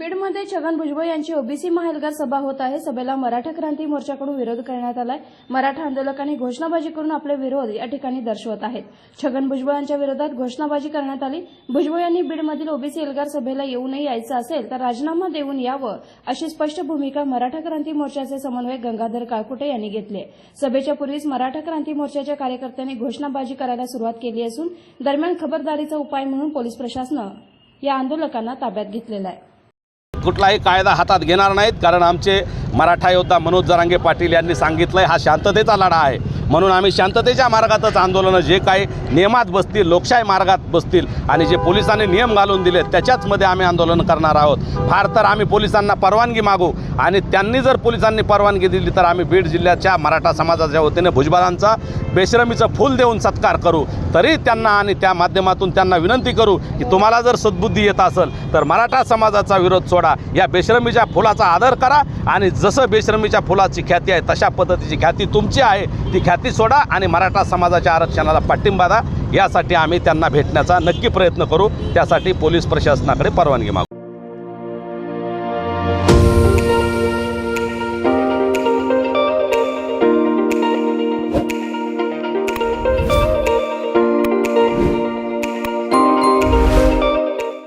बीडमध्ये छगन भुजबळ यांची ओबीसी महालगार सभा होत आहे. सभेला मराठा क्रांती मोर्चाकडून विरोध करण्यात आलाय. मराठा आंदोलकांनी घोषणाबाजी करून आपले विरोध या ठिकाणी दर्शवत आहेत. छगन भुजबळ यांच्या विरोधात घोषणाबाजी करण्यात आली. भुजबळ यांनी बीडमधील ओबीसी एल्गार सभेला येऊ नये यायचं असेल तर राजीनामा देऊन यावं अशी स्पष्ट भूमिका मराठा क्रांती मोर्चाचे समन्वयक गंगाधर काळकुटे यांनी घेतली सभेच्या पूर्वीच मराठा क्रांती मोर्चाच्या कार्यकर्त्यांनी घोषणाबाजी करायला सुरुवात केली असून दरम्यान खबरदारीचा उपाय म्हणून पोलीस प्रशासनं या आंदोलकांना ताब्यात घेतलेलं आहे. कुठलाही कायदा हातात घेणार नाहीत कारण आमचे मराठा योद्धा मनोज जरांगे पाटील यांनी सांगितलंय हा शांततेचा लढा आहे. म्हणून आम्ही शांततेच्या मार्गातच आंदोलनं जे काही नियमात बसतील लोकशाही मार्गात बसतील आणि जे पोलिसांनी नियम घालून दिले त्याच्याचमध्ये आम्ही आंदोलन करणार आहोत. फार तर आम्ही पोलिसांना परवानगी मागू आणि त्यांनी जर पोलिसांनी परवानगी दिली तर आम्ही बीड जिल्ह्याच्या मराठा समाजाच्या वतीने भुजबळांचा बेश्रमीचं फूल देऊन सत्कार करू. तरी त्यांना आणि त्या माध्यमातून त्यांना विनंती करू की तुम्हाला जर सद्बुद्धी येत असेल तर मराठा समाजाचा विरोध सोडा. या बेश्रमीच्या फुलाचा आदर करा आणि जसं बेशरमीच्या फुलाची ख्याती आहे तशा पद्धतीची ख्याती तुमची आहे. ती ख्याती सोडा आणि मराठा समाजाच्या आरक्षणाला पाठिंबा द्या. यासाठी आम्ही त्यांना भेटण्याचा नक्की प्रयत्न करू. त्यासाठी पोलीस प्रशासनाकडे परवानगी मागू.